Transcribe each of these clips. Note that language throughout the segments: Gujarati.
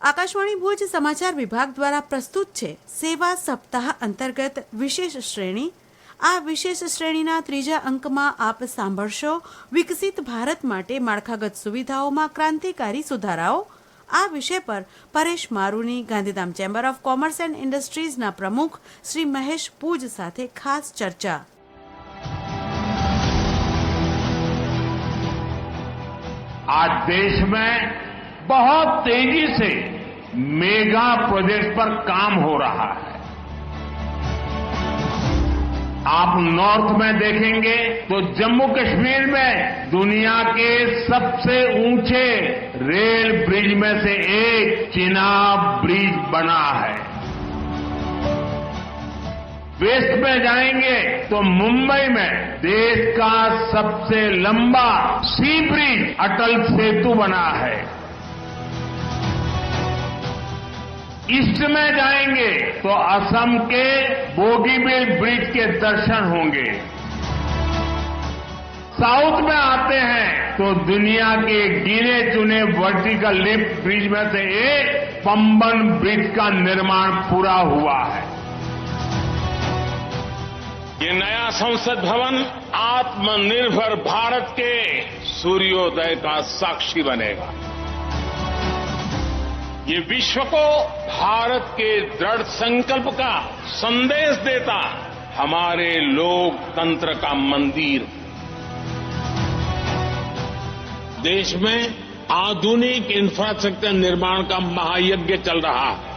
આકાશવાણી ભુજ સમાચાર વિભાગ દ્વારા પ્રસ્તુત છે સેવા સપ્તાહ અંતર્ગત વિશેષ શ્રેણી આ વિશેષ શ્રેણીના ત્રીજા અંકમાં આપ સાંભળશો વિકસિત ભારત માટે માળખાગત સુવિધાઓમાં ક્રાંતિકારી સુધારાઓ આ વિષય પર Paresh મારુની Gandhidham chamber of commerce and ઇન્ડસ્ટ્રીઝના પ્રમુખ શ્રી મહેશ પૂજ સાથે ખાસ ચર્ચા आज देश में बहुत तेज़ी से मेगा प्रोजेक्ट पर काम हो रहा है। आप नॉर्थ में देखेंगे तो जम्मू कश्मीर में दुनिया के सबसे ऊँचे रेल ब्रिज में से एक चिनाब ब्रिज बना है। वेस्ट में जाएँगे तो मुंबई में देश का सबसे लंबा सी ब्रिज अटल सेतु बना है। ईस्ट में जाएँगे तो असम के बोगीबिल ब्रिज के दर्शन होंगे। साउथ में आते हैं तो दुनिया के गिने चुने वर्टिकल लिफ्ट ब्रिज में से एक पंबन ब्रिज का निर्माण पूरा हुआ है। ये नया संसद भवन आत्मनिर्भर भारत के सूर्योदय का साक्षी बनेगा। ये विश्व को भारत के दृढ़ संकल्प का संदेश देता हमारे लोकतंत्र का मंदिर। देश में आधुनिक इंफ्रास्ट्रक्चर निर्माण का महायज्ञ चल रहा है।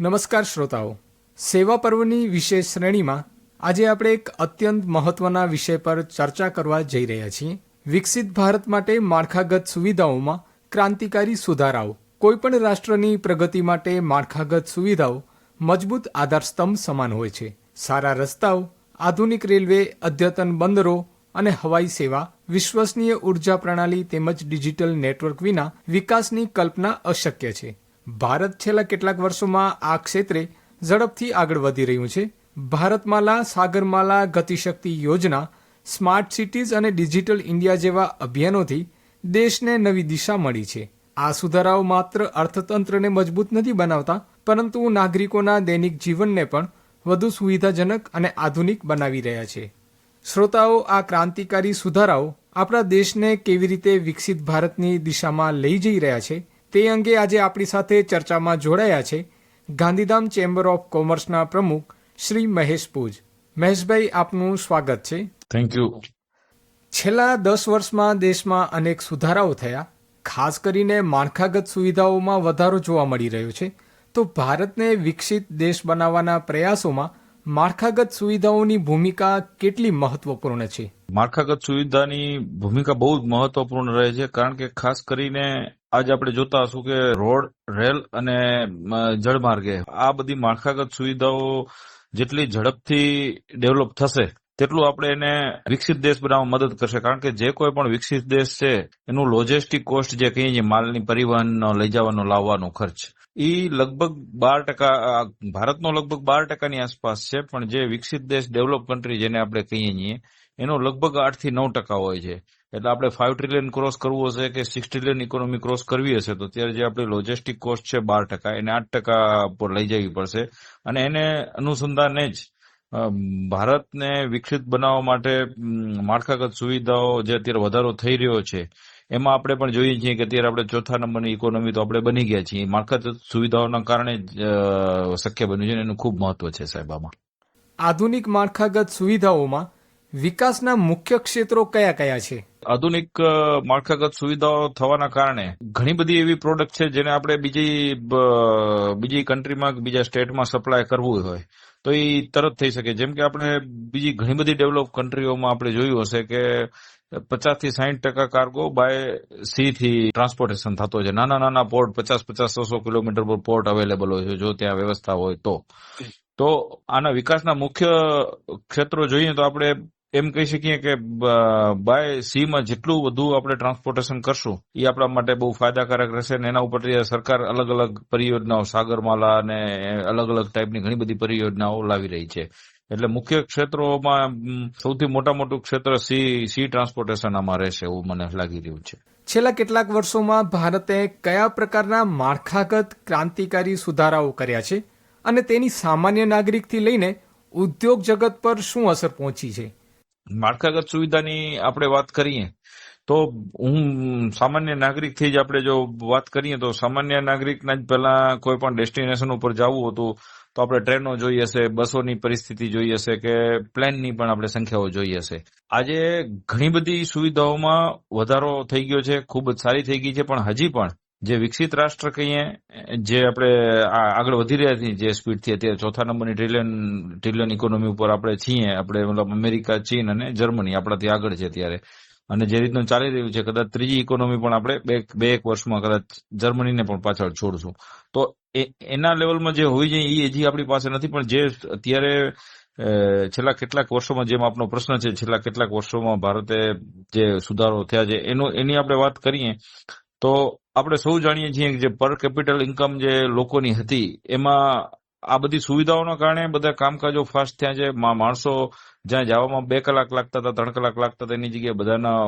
नमस्कार श्रोताओं સેવા પર્વની વિશેષ શ્રેણીમાં આજે આપણે એક અત્યંત મહત્વના વિષય પર ચર્ચા કરવા જઈ રહ્યા છીએ. વિકસિત ભારત માટે માળખાગત સુવિધાઓમાં ક્રાંતિકારી સુધારાઓ. કોઈપણ રાષ્ટ્રની પ્રગતિ માટે માળખાગત સુવિધાઓ મજબૂત આધારસ્તંભ સમાન હોય છે. સારા રસ્તાઓ, આધુનિક રેલવે, અદ્યતન બંદરો અને હવાઈ સેવા, વિશ્વસનીય ઊર્જા પ્રણાલી તેમજ ડિજિટલ નેટવર્ક વિના વિકાસની કલ્પના અશક્ય છે. ભારત છેલ્લા કેટલાક વર્ષોમાં આ ક્ષેત્રે ઝડપથી આગળ વધી રહ્યું છે. ભારતમાલા સાગરમાલા ગતિશક્તિ યોજના, સ્માર્ટ સિટીઝ અને ડિજિટલ ઇન્ડિયા જેવા અભિયાનોથી દેશને નવી દિશા મળી છે. આ સુધારાઓ માત્ર અર્થતંત્રને મજબૂત નથી બનાવતા, પરંતુ નાગરિકોના દૈનિક જીવનને પણ વધુ સુવિધાજનક અને આધુનિક બનાવી રહ્યા છે. શ્રોતાઓ, આ ક્રાંતિકારી સુધારાઓ આપણા દેશને કેવી રીતે વિકસિત ભારતની દિશામાં લઈ જઈ રહ્યા છે તે અંગે આજે આપણી સાથે ચર્ચામાં જોડાયા છે ગાંધીધામ ચેમ્બર ઓફ કોમર્સના પ્રમુખ શ્રી મહેશ પૂજ. મહેશભાઈ આપનું સ્વાગત છે. થેન્ક યુ છેલ્લા દસ વર્ષમાં દેશમાં અનેક સુધારાઓ થયા. ખાસ કરીને માળખાગત સુવિધાઓમાં વધારો જોવા મળી રહ્યો છે. તો ભારતને વિકસિત દેશ બનાવવાના પ્રયાસોમાં માળખાગત સુવિધાઓની ભૂમિકા કેટલી મહત્વપૂર્ણ છે? માળખાગત સુવિધાની ભૂમિકા બહુ જ મહત્વપૂર્ણ રહે છે કારણ કે ખાસ કરીને આજે આપણે જોતા હશું કે રોડ, રેલ અને જળમાર્ગે આ બધી માળખાગત સુવિધાઓ જેટલી ઝડપથી ડેવલપ થશે, તેટલું આપણે એને વિકસિત દેશ બનાવવા મદદ કરશે. કારણ કે જે કોઈ પણ વિકસિત દેશ છે, એનું લોજિસ્ટિક કોસ્ટ જે કહીએ છીએ, માલની પરિવહન લઈ જવાનો, લાવવાનો ખર્ચ, ઈ લગભગ બાર ટકા ભારતનો લગભગ બાર ટકાની આસપાસ છે, પણ જે વિકસિત દેશ ડેવલપ કન્ટ્રી જેને આપણે કહીએ છીએ, એનો લગભગ આઠથી નવ ટકા હોય છે. એટલે આપણે ફાઈવ ટ્રિલિયન ક્રોસ કરવું હશે કે સિક્સ ટ્રિલિયન ઇકોનોમી ક્રોસ કરવી હશે, તો ત્યારે જે આપણી લોજિસ્ટિક કોસ્ટ છે બાર ટકા, એને આઠ ટકા પર લઈ જવી પડશે. અને એને અનુસંધાને જ ભારતને વિકસિત બનાવવા માટે માળખાગત સુવિધાઓ જે અત્યારે વધારો થઈ રહ્યો છે, એમાં આપણે પણ જોઈએ છીએ કે અત્યારે આપણે ચોથા નંબરની ઇકોનોમી તો આપણે બની ગયા છીએ. માળખાગત સુવિધાઓના કારણે જ શક્ય બન્યું છે એનું ખૂબ મહત્વ છે સાહેબ આમાં. આધુનિક માળખાગત સુવિધાઓમાં વિકાસના મુખ્ય ક્ષેત્રો કયા કયા છે? આધુનિક માળખાગત સુવિધાઓ થવાના કારણે ઘણી બધી એવી પ્રોડક્ટ છે જેને આપણે બીજી બીજી કન્ટ્રીમાં બીજા સ્ટેટમાં સપ્લાય કરવું હોય તો એ તરત થઈ શકે. જેમ કે આપણે બીજી ઘણી બધી ડેવલપ કન્ટ્રીઓમાં આપણે જોયું હશે કે પચાસથી સાહીઠ ટકા કાર્ગો બાય સી થી ટ્રાન્સપોર્ટેશન થતો છે. નાના નાના પોર્ટ પચાસ પચાસ સો કિલોમીટર પર પોર્ટ અવેલેબલ હોય છે જો ત્યાં વ્યવસ્થા હોય તો. તો આના વિકાસના મુખ્ય ક્ષેત્રો જોઈએ તો આપણે એમ કહી શકીએ કે બાય સીમાં જેટલું વધુ આપણે ટ્રાન્સપોર્ટેશન કરશું એ આપણા માટે બહુ ફાયદાકારક રહેશે અને એના ઉપર સરકાર અલગ અલગ પરિયોજનાઓ, સાગરમાલા અને અલગ અલગ ટાઈપની ઘણી બધી પરિયોજનાઓ લાવી રહી છે. એટલે મુખ્ય ક્ષેત્રોમાં સૌથી મોટા મોટું ક્ષેત્ર સી સી ટ્રાન્સપોર્ટેશન આમાં રહેશે એવું મને લાગી રહ્યું છે. છેલ્લા કેટલાક વર્ષોમાં ભારતે કયા પ્રકારના માળખાગત ક્રાંતિકારી સુધારાઓ કર્યા છે? અને તેની સામાન્ય નાગરિકથી લઈને ઉદ્યોગ જગત પર શું અસર પહોંચી છે? માળખાગત સુવિધાની આપણે વાત કરીએ, તો હું સામાન્ય નાગરિકથી જ આપણે જો વાત કરીએ, તો સામાન્ય નાગરિકના જ પહેલા કોઈ પણ ડેસ્ટિનેશન ઉપર જવું હતું, તો આપણે ટ્રેનો જોઈ હશે, બસોની પરિસ્થિતિ જોઈ હશે કે પ્લેનની પણ આપણે સંખ્યાઓ જોઈ હશે. આજે ઘણી બધી સુવિધાઓમાં વધારો થઈ ગયો છે, ખૂબ જ સારી થઈ ગઈ છે, પણ હજી પણ જે વિકસિત રાષ્ટ્ર કહીએ, જે આપણે આગળ વધી રહ્યા છીએ, જે સ્પીડથી અત્યારે ચોથા નંબરની ટ્રિલિયન ટ્રિલિયન ઇકોનોમી ઉપર આપણે છીએ, આપણે મતલબ અમેરિકા, ચીન અને જર્મની આપણાથી આગળ છે અત્યારે. અને જે રીતનું ચાલી રહ્યું છે, કદાચ ત્રીજી ઇકોનોમી પણ આપણે બે બે એક વર્ષમાં કદાચ જર્મનીને પણ પાછળ છોડશું. તો એના લેવલમાં જે હોવી જોઈએ એ હજી આપણી પાસે નથી, પણ જે અત્યારે છેલ્લા કેટલાક વર્ષોમાં, જેમ આપનો પ્રશ્ન છે, છેલ્લા કેટલાક વર્ષોમાં ભારતે જે સુધારો થયા છે, એનો, એની આપણે વાત કરીએ, તો આપણે સૌ જાણીએ છીએ કે જે પર કેપિટલ ઇન્કમ જે લોકોની હતી, એમાં આ બધી સુવિધાઓના કારણે બધા કામકાજો ફાસ્ટ થયા છે. માણસો જ્યાં જવામાં બે કલાક લાગતા હતા, ત્રણ કલાક લાગતા હતા, એની જગ્યાએ બધાના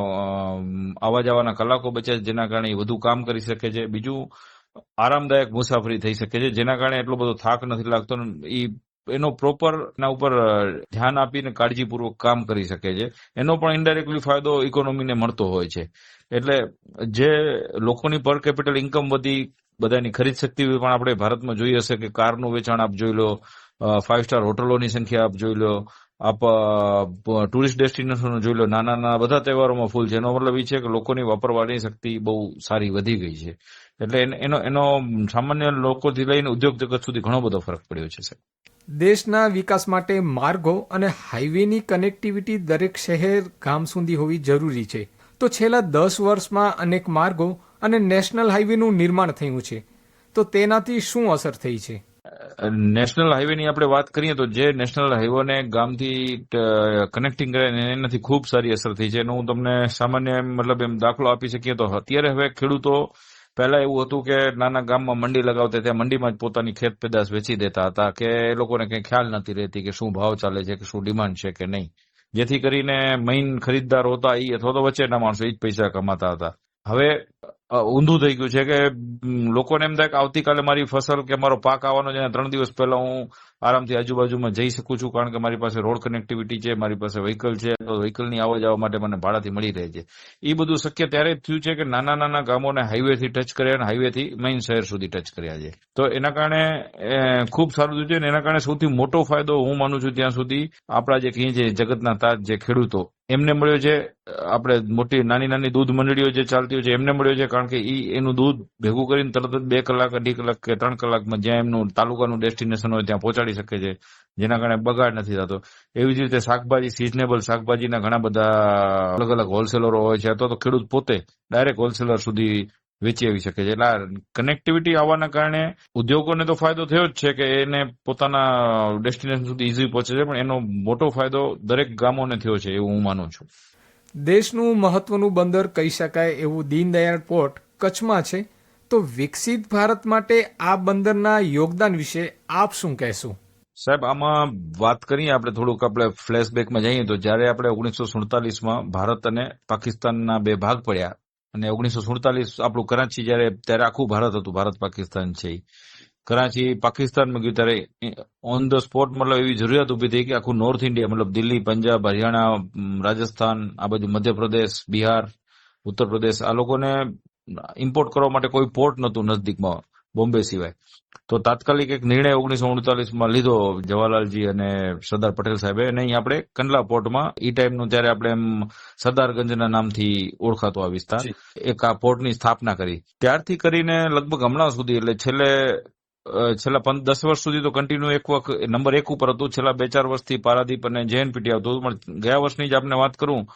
આવવા જવાના કલાકો બચ્યા જેના કારણે એ વધુ કામ કરી શકે છે. બીજું, આરામદાયક મુસાફરી થઈ શકે છે, જેના કારણે એટલો બધો થાક નથી લાગતો એ એનો પ્રોપર એના ઉપર ધ્યાન આપીને કાળજીપૂર્વક કામ કરી શકે છે. એનો પણ ઇન્ડાયરેક્ટલી ફાયદો ઇકોનોમીને મળતો હોય છે. એટલે જે લોકોની પર કેપિટલ ઇન્કમ વધી, બધાની ખરીદ શક્તિ પણ આપણે ભારતમાં જોઈ હશે કે કારનું વેચાણ આપ જોઈ લો ફાઇવ સ્ટાર હોટલોની સંખ્યા આપ જોઈ લો, આપ ટુરિસ્ટ ડેસ્ટિનેશનો જોઈ લો નાના નાના બધા તહેવારોમાં ફૂલ છે. એનો મતલબ એ છે કે લોકોની વાપરવાની શક્તિ બહુ સારી વધી ગઈ છે. એટલે એન- એનો એનો સામાન્ય લોકોથી લઈને ઉદ્યોગ જગત સુધી ઘણો બધો ફરક પડ્યો છે સાહેબ. દેશના વિકાસ માટે માર્ગો અને હાઈવેની કનેક્ટિવિટી દરેક શહેર ગામ સુધી હોવી જરૂરી છે. તો છેલ્લા દસ વર્ષમાં અનેક માર્ગો અને નેશનલ હાઈવેનું નિર્માણ થયું છે. તો તેનાથી શું અસર થઈ છે? નેશનલ હાઈવેની આપણે વાત કરીએ તો જે નેશનલ હાઈવેને ગામથી કનેક્ટિંગ કરે એનાથી ખૂબ સારી અસર થઈ છે. એનો હું તમને સામાન્ય મતલબ એમ દાખલો આપી શકીએ તો અત્યારે હવે ખેડૂતો પહેલા એવું હતું કે નાના ગામમાં મંડી લગાવતા ત્યાં મંડીમાં જ પોતાની ખેત પેદાશ વેચી દેતા હતા કે એ લોકોને કઈ ખ્યાલ નથી રહેતી કે શું ભાવ ચાલે છે કે શું ડિમાન્ડ છે કે નહીં. જેથી કરીને મેઇન ખરીદદાર હોતા એ અથવા તો વચ્ચેના માણસો એ જ પૈસા કમાતા હતા. હવે ઊંધું થઈ ગયું છે કે લોકોને એમ થાય કે આવતીકાલે મારી ફસલ કે મારો પાક આવવાનો છે ત્રણ દિવસ પહેલા હું આરામથી આજુબાજુમાં જઈ શકું છું કારણ કે મારી પાસે રોડ કનેક્ટિવિટી છે, મારી પાસે વ્હીકલ છે, તો વ્હીકલની આવવા જવા માટે મને ભાડાથી મળી રહે છે. એ બધું શક્ય ત્યારે થયું છે કે નાના નાના ગામોને હાઈવેથી ટચ કર્યા અને હાઈવેથી મેઇન શહેર સુધી ટચ કર્યા છે. તો એના કારણે ખૂબ સારું થયું છે અને એના કારણે સૌથી મોટો ફાયદો હું માનું છું ત્યાં સુધી આપણા જે કહીએ છીએ જગતના તાજ જે ખેડૂતો એમને મળ્યો છે, આપણે મોટી નાની નાની દૂધ મંડળીઓ જે ચાલતી હોય છે, એમને મળ્યો છે, કારણ કે ઈ એનું દૂધ ભેગું કરીને તરત જ બે કલાક, અઢી કલાક કે ત્રણ કલાકમાં જ્યાં એમનું તાલુકાનું ડેસ્ટિનેશન હોય ત્યાં પહોંચાડી શકે છે, જેના કારણે બગાડ નથી થતો. એવી જ રીતે શાકભાજી સિઝનેબલ શાકભાજીના ઘણા બધા અલગ અલગ હોલસેલરો હોય છે, અથવા તો ખેડૂત પોતે ડાયરેક્ટ હોલસેલર સુધી વેચી આવી શકે છે. એટલે કનેક્ટિવિટી આવવાના કારણે ઉદ્યોગોને તો ફાયદો થયો જ છે કે એને પોતાના ડેસ્ટિનેશન સુધી ઇઝી પહોંચે છે પણ એનો મોટો ફાયદો દરેક ગામોને થયો છે એવું હું માનું છું. દેશનું મહત્વનું બંદર કહી શકાય એવું દીનદયાળ પોર્ટ કચ્છમાં છે. તો વિકસિત ભારત માટે આ બંદરના યોગદાન વિશે આપ શું કહેશો? સાહેબ આમાં વાત કરીએ આપણે થોડુંક આપણે ફ્લેશબેકમાં જઈએ તો જ્યારે આપણે ઓગણીસો સુડતાલીસમાં ભારત અને પાકિસ્તાનના બે ભાગ પડ્યા અને ઓગણીસો સુડતાલીસ આપણું કરાચી જ્યારે, ત્યારે આખું ભારત હતું, ભારત પાકિસ્તાન છે કરાંચી પાકિસ્તાનમાં ગયું ત્યારે ઓન ધ સ્પોટ મતલબ એવી જરૂરિયાત ઊભી થઈ કે આખું નોર્થ ઇન્ડિયા મતલબ દિલ્હી, પંજાબ, હરિયાણા રાજસ્થાન, આ બાજુ મધ્યપ્રદેશ, બિહાર ઉત્તર પ્રદેશ આ લોકોને ઇમ્પોર્ટ કરવા માટે કોઈ પોર્ટ નહોતું નજદીકમાં. બોમ્બે સિવાય. તો તાત્કાલિક એક નિર્ણય ઓગણીસો ઉડતાલીસમાં લીધો જવાહરલાલજી અને સરદાર પટેલ સાહેબે. અને અહીં આપણે કંડલા પોર્ટમાં ઈ ટાઈમનું ત્યારે આપણે એમ સરદારગંજના નામથી ઓળખાતો આ વિસ્તાર. એક આ પોર્ટની સ્થાપના કરી. ત્યારથી કરીને લગભગ હમણાં સુધી એટલે છેલ્લે છેલ્લા પંદ- દસ વર્ષ સુધી તો કન્ટિન્યુ એક વખત નંબર એક ઉપર હતું. છેલ્લા બે ચાર વર્ષથી પારાદીપ અને જેએનપીટી આવતું હતું પણ ગયા વર્ષની જ આપને વાત કરું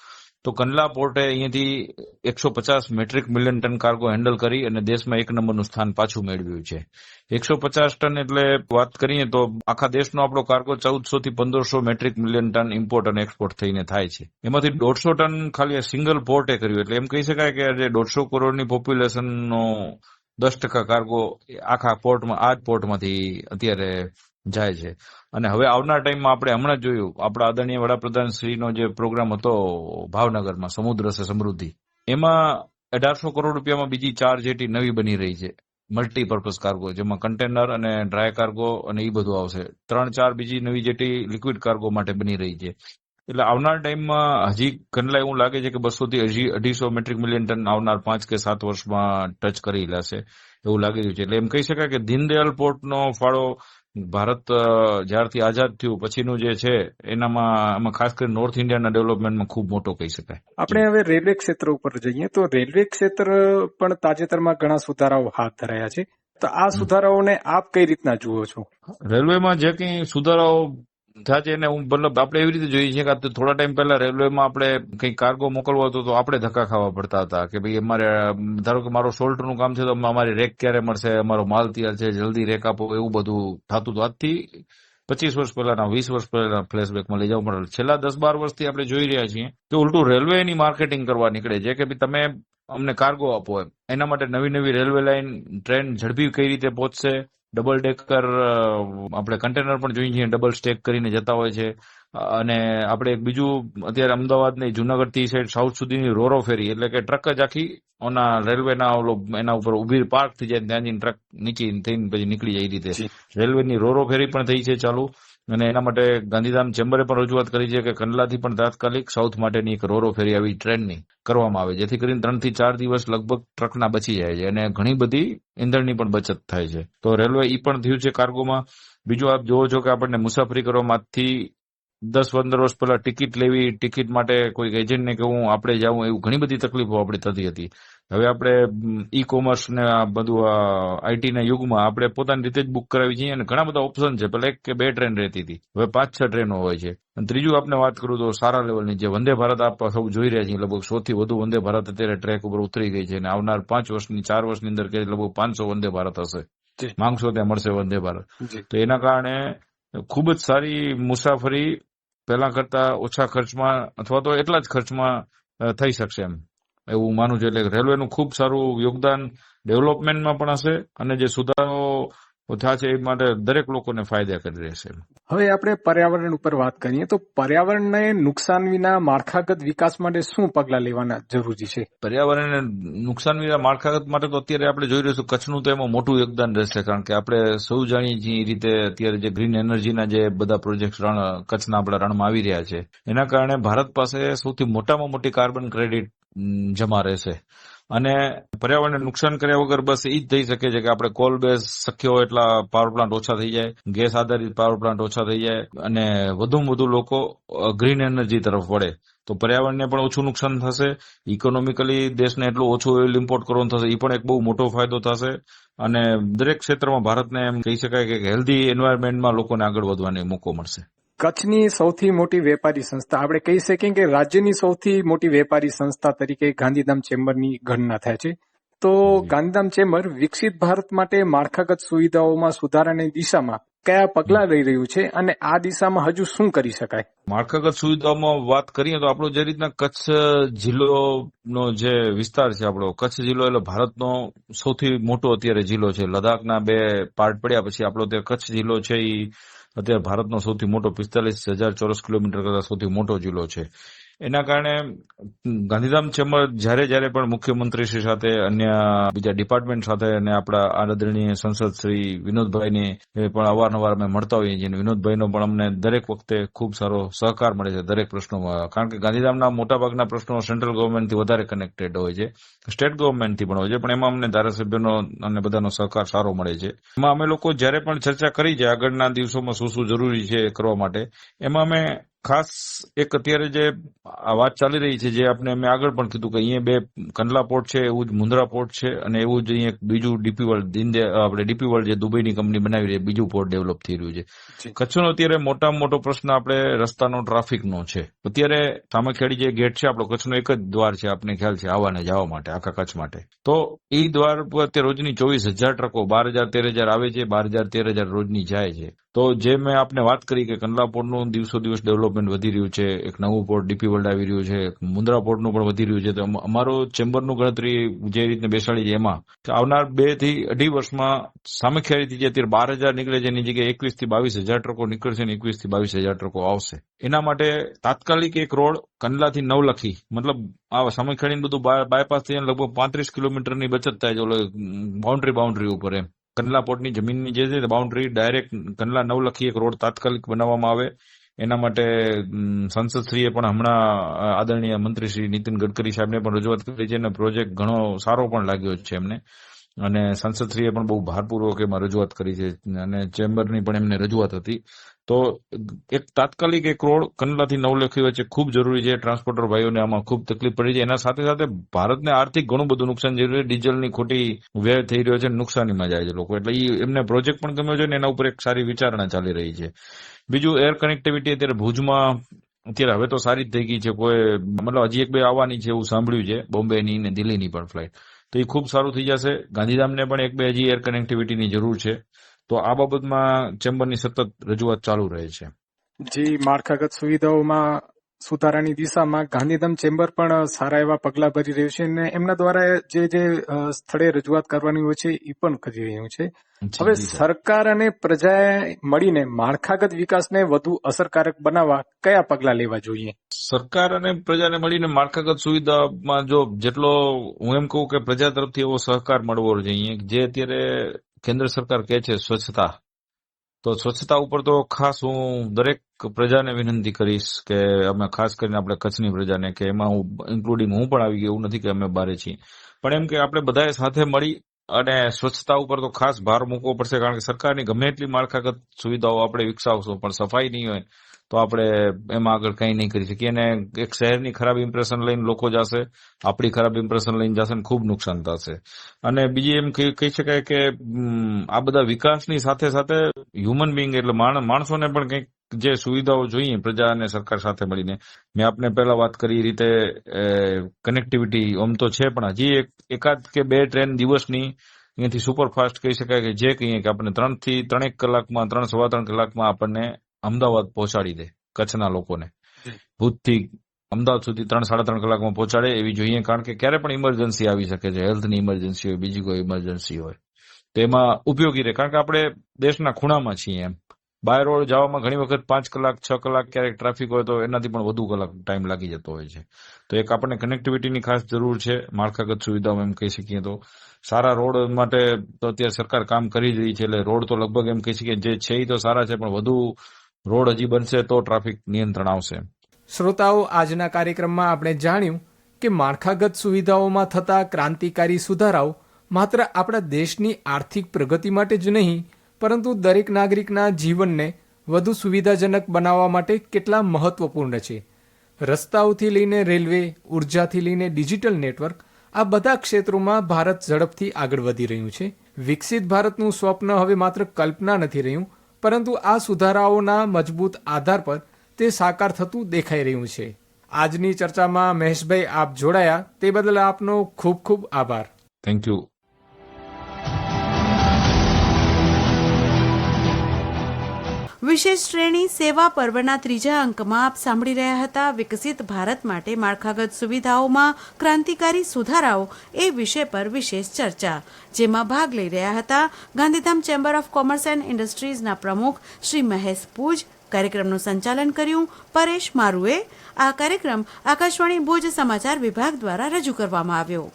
તો કંડલા પોર્ટે અહીંયાથી એકસો પચાસ metric million ton cargo handle કરી અને દેશમાં એક નંબરનું સ્થાન પાછું મેળવ્યું છે. એકસો પચાસ ટન એટલે વાત કરીએ તો આખા દેશનો આપણો કાર્ગો ચૌદસો થી પંદરસો મેટ્રિક મિલિયન ટન ઇમ્પોર્ટ અને એક્સપોર્ટ થઈને થાય છે. એમાંથી દોઢસો ટન ખાલી સિંગલ પોર્ટે કર્યું. એટલે એમ કહી શકાય કે જે દોઢસો કરોડની પોપ્યુલેશનનો દસ ટકા કાર્ગો આખા પોર્ટમાં આ જ પોર્ટમાંથી અત્યારે જાય છે. અને હવે આવનાર ટાઈમમાં આપણે હમણાં જોયું, આપણા આદરણીય વડાપ્રધાન શ્રીનો જે પ્રોગ્રામ હતો ભાવનગરમાં, સમુદ્ર સે સમૃદ્ધિ, એમાં અઢારસો કરોડ રૂપિયામાં બીજી ચાર જેટી નવી બની રહી છે. મલ્ટીપર્પઝ કાર્ગો, જેમાં કન્ટેનર અને ડ્રાય કાર્ગો અને એ બધું આવશે. ત્રણ ચાર બીજી નવી જેટી લિક્વિડ કાર્ગો માટે બની રહી છે. એટલે આવનાર ટાઈમમાં હજી કંડલા એવું લાગે છે કે બસો થી હજી અઢીસો મેટ્રિક મિલિયન ટન આવનાર પાંચ કે સાત વર્ષમાં ટચ કરી લેશે. એવું લાગી રહ્યું છે. એટલે એમ કહી શકાય કે દીનદયાલ પોર્ટનો ફાળો ભારત જ્યારથી આઝાદ થયું પછીનું જે છે એનામાં આમાં ખાસ કરીને નોર્થ ઇન્ડિયાના ડેવલપમેન્ટમાં ખૂબ મોટો કહી શકાય. આપણે હવે રેલવે ક્ષેત્ર ઉપર જઈએ તો રેલવે ક્ષેત્ર પણ તાજેતરમાં ઘણા સુધારાઓ હાથ ધરાયા છે. તો આ સુધારાઓને આપ કઈ રીતના જુઓ છો? રેલવેમાં જે કંઈ સુધારાઓ થયા છે એને હું મતલબ આપણે એવી રીતે જોઈએ છીએ કે થોડા ટાઈમ પહેલા રેલવેમાં આપણે કંઈ કાર્ગો મોકલવો હતો તો આપણે ધક્કા ખાવા પડતા હતા કે ભાઈ અમારે, ધારો કે મારો સોલ્ટનું કામ છે તો અમારી રેક ક્યારે મળશે, અમારો માલ તૈયાર છે, જલ્દી રેક આપો, એવું બધું થતું હતું. આજથી પચીસ વર્ષ પહેલાના, વીસ વર્ષ પહેલાના ફ્લેશબેકમાં લઈ જવું પડે છેલ્લા દસ બાર વર્ષથી આપણે જોઈ રહ્યા છીએ કે ઉલટું રેલવે એની માર્કેટિંગ કરવા નીકળે છે કે ભાઈ તમે અમને કાર્ગો આપો એમ. એના માટે નવી નવી રેલવે લાઇન ટ્રેન ઝડપી કઈ રીતે પહોંચશે? ડબલ ડેકર આપણે કન્ટેનર પણ જોઈએ છીએ ડબલ સ્ટેક કરીને જતા હોય છે. અને આપણે એક બીજું અત્યારે અમદાવાદ ને જુનાગઢથી સાઈડ સાઉથ સુધીની રોરો ફેરી એટલે કે ટ્રક જ આખી ઓના રેલવેના ઓલો એના ઉપર ઊભી પાર્ક થઈ જાય ત્યાંથી ટ્રક નીચી થઈને પછી નીકળી જાય એ રીતે. રેલવેની રોરો ફેરી પણ થઈ છે ચાલુ. અને એના માટે ગાંધીધામ ચેમ્બરે પણ રજૂઆત કરી છે કે કંડલાથી પણ તાત્કાલિક સાઉથ માટેની એક રોરો ફેરી આવી ટ્રેનની કરવામાં આવે, જેથી કરીને ત્રણથી ચાર દિવસ લગભગ ટ્રકના બચી જાય છે અને ઘણી બધી ઈંધણની પણ બચત થાય છે. તો રેલવે ઈ પણ થયું છે કાર્ગોમાં બીજું આપ જોવો છો કે આપણને મુસાફરી કરવામાંથી દસ પંદર વર્ષ પહેલા ટિકિટ લેવી ટિકિટ માટે કોઈ એજન્ટને કહેવું આપણે જવું એવું ઘણી બધી તકલીફો આપણે થતી હતી. હવે આપણે ઈ કોમર્સ ને આ બધું આઈટી ના યુગમાં આપણે પોતાની રીતે જ બુક કરાવી છીએ અને ઘણા બધા ઓપ્શન છે. પેલા એક કે બે ટ્રેન રહેતી હતી. હવે પાંચ છ ટ્રેનો હોય છે. અને ત્રીજું આપણે વાત કરું તો સારા લેવલની જે વંદે ભારત આપ સૌ જોઈ રહ્યા છીએ લગભગ સૌથી વધુ વંદે ભારત અત્યારે ટ્રેક ઉપર ઉતરી ગઈ છે અને આવનાર પાંચ વર્ષની ચાર વર્ષની અંદર કે લગભગ પાંચસો વંદે ભારત હશે. માંગશો ત્યાં મળશે વંદે ભારત. તો એના કારણે ખૂબ જ સારી મુસાફરી પહેલા કરતા ઓછા ખર્ચમાં અથવા તો એટલા જ ખર્ચમાં થઈ શકશે એમ. એવું માનું છે. એટલે રેલવેનું ખૂબ સારું યોગદાન ડેવલપમેન્ટમાં પણ હશે અને જે સુધારાઓ છે એ માટે દરેક લોકોને ફાયદાકારી રહેશે. હવે આપણે પર્યાવરણ ઉપર વાત કરીએ તો પર્યાવરણને નુકસાન વિના માળખાગત વિકાસ માટે શું પગલાં લેવાના જરૂરી છે? પર્યાવરણને નુકસાન વિના માળખાગત માટે તો અત્યારે આપણે જોઈ રહ્યું કચ્છનું તો એમાં મોટું યોગદાન રહેશે કારણ કે આપણે સૌ જાણીએ છીએ એ રીતે અત્યારે જે ગ્રીન એનર્જીના જે બધા પ્રોજેક્ટ રણ કચ્છના આપણા રણમાં આવી રહ્યા છે. એના કારણે ભારત પાસે સૌથી મોટામાં મોટી કાર્બન ક્રેડિટ જમા રહેશે. અને પર્યાવરણને નુકસાન કર્યા વગર બસ એ જ થઈ શકે છે કે આપણે કોલ બેઝ શક્ય હોય એટલા પાવર પ્લાન્ટ ઓછા થઈ જાય, ગેસ આધારિત પાવર પ્લાન્ટ ઓછા થઈ જાય અને વધુમાં વધુ લોકો ગ્રીન એનર્જી તરફ વળે. તો પર્યાવરણને પણ ઓછું નુકસાન થશે ઇકોનોમિકલી દેશને એટલું ઓછું ઓઇલ ઇમ્પોર્ટ કરવાનું થશે એ પણ એક બહુ મોટો ફાયદો થશે. અને દરેક ક્ષેત્રમાં ભારતને એમ કહી શકાય કે હેલ્ધી એન્વાયરમેન્ટમાં લોકોને આગળ વધવાનો મોકો મળશે. કચ્છની સૌથી મોટી વેપારી સંસ્થા. આપણે કહી શકીએ કે રાજ્યની સૌથી મોટી વેપારી સંસ્થા તરીકે ગાંધીધામ ચેમ્બરની ગણના થાય છે. તો ગાંધીધામ ચેમ્બર વિકસિત ભારત માટે માળખાગત સુવિધાઓમાં સુધારાની દિશામાં કયા પગલાં લઈ રહ્યું છે અને આ દિશામાં હજુ શું કરી શકાય? માળખાગત સુવિધાઓમાં વાત કરીએ તો આપણો જે રીતના કચ્છ જિલ્લોનો જે વિસ્તાર છે આપણો કચ્છ જિલ્લો એટલે ભારતનો સૌથી મોટો અત્યારે જિલ્લો છે. લદ્દાખના બે પાર્ટ પડ્યા પછી આપણો તે કચ્છ જિલ્લો છે એ અત્યારે ભારતનો સૌથી મોટો પિસ્તાલીસ હજાર ચોરસ કિલોમીટર કરતા સૌથી મોટો જિલ્લો છે. એના કારણે ગાંધીધામ ચેમ્બર જ્યારે જ્યારે પણ મુખ્યમંત્રીશ્રી સાથે અન્ય બીજા ડિપાર્ટમેન્ટ સાથે અને આપણા આદરણીય સંસદ શ્રી વિનોદભાઈને પણ અવારનવાર અમે મળતા હોઈએ છીએ. વિનોદભાઈનો પણ અમને દરેક વખતે ખૂબ સારો સહકાર મળે છે દરેક પ્રશ્નોમાં. કારણ કે ગાંધીધામના મોટાભાગના પ્રશ્નો સેન્ટ્રલ ગવર્મેન્ટથી વધારે કનેક્ટેડ હોય છે. સ્ટેટ ગવર્મેન્ટથી પણ હોય છે. પણ એમાં અમને ધારાસભ્યોનો અને બધાનો સહકાર સારો મળે છે. એમાં અમે લોકો જ્યારે પણ ચર્ચા કરી છે આગળના દિવસોમાં શું શું જરૂરી છે કરવા માટે, એમાં અમે ખાસ એક અત્યારે જે આ વાત ચાલી રહી છે જે આપણે મેં આગળ પણ કીધું કે અહીંયા બે કંડલા પોર્ટ છે એવું જ મુન્દ્રા પોર્ટ છે અને એવું જ અહીંયા બીજું ડીપી વર્લ્ડ દિનદે આપણે ડીપી વર્લ્ડ જે દુબઈની કંપની બનાવી રહી બીજું પોર્ટ ડેવલપ થઈ રહ્યું છે. કચ્છનો અત્યારે મોટામાં મોટો પ્રશ્ન આપણે રસ્તાનો ટ્રાફિકનો છે. અત્યારે સામખેડી જે ગેટ છે આપણો કચ્છનો એક જ દ્વાર છે આપને ખ્યાલ છે આવવાને જવા માટે આખા કચ્છ માટે. તો એ દ્વાર પર અત્યારે રોજની ચોવીસ હજાર ટ્રકો બાર હજાર તેર હજાર આવે છે બાર હજાર તેર હજાર રોજની જાય છે. તો તો જે મેં આપને વાત કરી કે કંડલા પોર્ટનું દિવસો દિવસ ડેવલપમેન્ટ વધી રહ્યું છે, એક નવું પોર્ટ ડીપી વર્લ્ડ આવી રહ્યું છે, એક મુન્દ્રા પોર્ટનું પણ વધી રહ્યું છે. તો અમ- અમારો ચેમ્બરનું ગણતરી જે રીતે બેસાડી છે એમાં આવનાર બેથી અઢી વર્ષમાં સામખિયાળીથી જે અત્યારે બાર હજાર નીકળે છે એની જગ્યાએ એકવીસથી બાવીસ હજાર ટ્રકો નીકળશે અને એકવીસથી બાવીસ હજાર ટ્રકો આવશે. એના માટે તાત્કાલિક એક રોડ કંડલાથી નવલખી મતલબ આ સામખિયાળી બધું બાયપાસ થઈને લગભગ પાંત્રીસ કિલોમીટરની બચત થાય છે બાઉન્ડ્રી બાઉન્ડ્રી ઉપર એમ. કંડલા પોર્ટની જમીનની જે છે બાઉન્ડ્રી ડાયરેક્ટ કંડલા નવલખી એક રોડ તાત્કાલિક બનાવવામાં આવે. એના માટે સંસદશ્રીએ પણ હમણાં આદરણીય મંત્રી શ્રી નીતિન ગડકરી સાહેબને પણ રજૂઆત કરી છે અને પ્રોજેક્ટ ઘણો સારો પણ લાગ્યો છે એમને. અને સંસદશ્રીએ પણ બહુ ભારપૂર્વક એમાં રજૂઆત કરી છે. અને ચેમ્બરની પણ એમને રજૂઆત હતી. તો એક તાત્કાલિક એક રોડ કંડલાથી નવલખી વચ્ચે ખૂબ જરૂરી છે. ટ્રાન્સપોર્ટર ભાઈઓને આમાં ખૂબ તકલીફ પડી છે. એના સાથે સાથે ભારતને આર્થિક ઘણું બધું નુકસાન થઈ રહ્યું છે. ડીઝલની ખોટી વ્યય થઈ રહ્યો છે. નુકસાનીમાં જાય છે લોકો. એટલે એ એમને પ્રોજેક્ટ પણ ગમ્યો છે ને એના ઉપર એક સારી વિચારણા ચાલી રહી છે. બીજું એર કનેક્ટિવિટી અત્યારે ભુજમાં, અત્યારે હવે તો સારી જ થઈ ગઈ છે. કોઈ મતલબ હજી એક બે આવવાની છે એવું સાંભળ્યું છે. બોમ્બેની ને દિલ્હીની પણ ફ્લાઇટ તો એ ખૂબ સારું થઈ જશે. ગાંધીધામને પણ એક બે હજી એર કનેક્ટિવિટીની જરૂર છે. તો આ બાબતમાં ચેમ્બરની સતત રજૂઆત ચાલુ રહે છે. જે માળખાગત સુવિધાઓમાં સુધારાની દિશામાં ગાંધીધામ ચેમ્બર પણ સારા એવા પગલા ભરી રહ્યું છે અને એમના દ્વારા જે જે સ્થળે રજૂઆત કરવાની હોય છે એ પણ કરી રહ્યું છે. હવે સરકાર અને પ્રજાએ મળીને માળખાગત વિકાસને વધુ અસરકારક બનાવવા કયા પગલા લેવા જોઈએ? સરકાર અને પ્રજાને મળીને માળખાગત સુવિધામાં જો જેટલો હું એમ કહું કે પ્રજા તરફથી એવો સહકાર મળવો જોઈએ. જે અત્યારે કેન્દ્ર સરકાર કહે છે સ્વચ્છતા. તો સ્વચ્છતા ઉપર તો ખાસ હું દરેક પ્રજાને વિનંતી કરીશ કે અમે ખાસ કરીને આપણે કચ્છની પ્રજાને કે એમાં હું ઇન્ક્લુડિંગ હું પણ આવી ગયો, એવું નથી કે અમે બારે છીએ. પણ એમ કે આપણે બધાએ સાથે મળી અને સ્વચ્છતા ઉપર તો ખાસ ભાર મૂકવો પડશે, કારણ કે સરકારની ગમે એટલી માળખાગત સુવિધાઓ આપણે વિકસાવશું, પણ સફાઈ નહીં હોય તો આપણે એમાં આગળ કંઈ નહીં કરી શકીએ. અને એક શહેરની ખરાબ ઇમ્પ્રેશન લઈને લોકો જશે, આપણી ખરાબ ઇમ્પ્રેશન લઈને જશે ને ખૂબ નુકસાન થશે. અને બીજી એમ કહી શકાય કે આ બધા વિકાસની સાથે સાથે હ્યુમન બિંગ એટલે માણ- માણસોને પણ કંઈક જે સુવિધાઓ જોઈએ, પ્રજા અને સરકાર સાથે મળીને. મેં આપને પહેલા વાત કરી રીતે કનેક્ટિવિટી આમ તો છે પણ હજી એક, એકાદ કે બે ટ્રેન દિવસની અહીંયાથી સુપરફાસ્ટ કહી શકાય કે જે કહીએ કે આપણને ત્રણથી, ત્રણેક કલાકમાં, ત્રણ સવા ત્રણ કલાકમાં આપણને અમદાવાદ પહોંચાડી દે કચ્છના લોકોને. ભૂતથી અમદાવાદ સુધી ત્રણ સાડા ત્રણ કલાકમાં પહોંચાડે એવી જોઈએ. કારણ કે ક્યારે પણ ઇમરજન્સી આવી શકે છે હેલ્થની ઇમરજન્સી હોય બીજી કોઈ ઇમરજન્સી હોય તો એમાં ઉપયોગી રહે. કારણ કે આપણે દેશના ખૂણામાં છીએ એમ. બાય રોડ જવામાં ઘણી વખત પાંચ કલાક છ કલાક ક્યારેક ટ્રાફિક હોય તો એનાથી પણ વધુ કલાક ટાઈમ લાગી જતો હોય છે. તો એક આપણને કનેક્ટિવિટીની ખાસ જરૂર છે માળખાગત સુવિધાઓ એમ કહી શકીએ તો. સારા રોડ માટે તો અત્યારે સરકાર કામ કરી રહી છે એટલે રોડ તો લગભગ એમ કહી શકીએ જે છે એ તો સારા છે પણ વધુ રોડ હજી બનશે તો ટ્રાફિક નિયંત્રણ આવશે. શ્રોતાઓ, આજના કાર્યક્રમમાં આપણે જાણ્યું કે માળખાગત સુવિધાઓમાં થતા ક્રાંતિકારી સુધારાઓ માત્ર આપણા દેશની આર્થિક પ્રગતિ માટે જ નહીં, પરંતુ દરેક નાગરિકના જીવનને વધુ સુવિધાજનક બનાવવા માટે કેટલા મહત્વપૂર્ણ છે. રસ્તાઓથી લઈને રેલવે, ઉર્જાથી લઈને ડિજિટલ નેટવર્ક, આ બધા ક્ષેત્રોમાં ભારત ઝડપથી આગળ વધી રહ્યું છે. વિકસિત ભારતનું સ્વપ્ન હવે માત્ર કલ્પના નથી રહ્યું પરંતુ આ સુધારાઓના મજબૂત આધાર પર તે સાકાર થતું દેખાઈ રહ્યું છે. આજની ચર્ચામાં મહેશભાઈ આપ જોડાયા. તે બદલ આપનો ખૂબ ખૂબ આભાર. થેન્ક યુ વિશેષ શ્રેણી સેવા પર્વના ત્રીજા અંકમાં આપ સાંભળી રહ્યા હતા, વિકસિત ભારત માટે માળખાગત સુવિધાઓમાં ક્રાંતિકારી સુધારાઓ એ વિષય પર વિશેષ ચર્ચા, જેમાં ભાગ લઈ રહ્યા હતા Gandhidham chamber of commerce and ઇન્ડસ્ટ્રીઝના પ્રમુખ શ્રી મહેશ પૂજ કાર્યક્રમનું સંચાલન કર્યું પરેશ મારુએ. આ કાર્યક્રમ આકાશવાણી ભુજ સમાચાર વિભાગ દ્વારા રજૂ કરવામાં આવ્યો.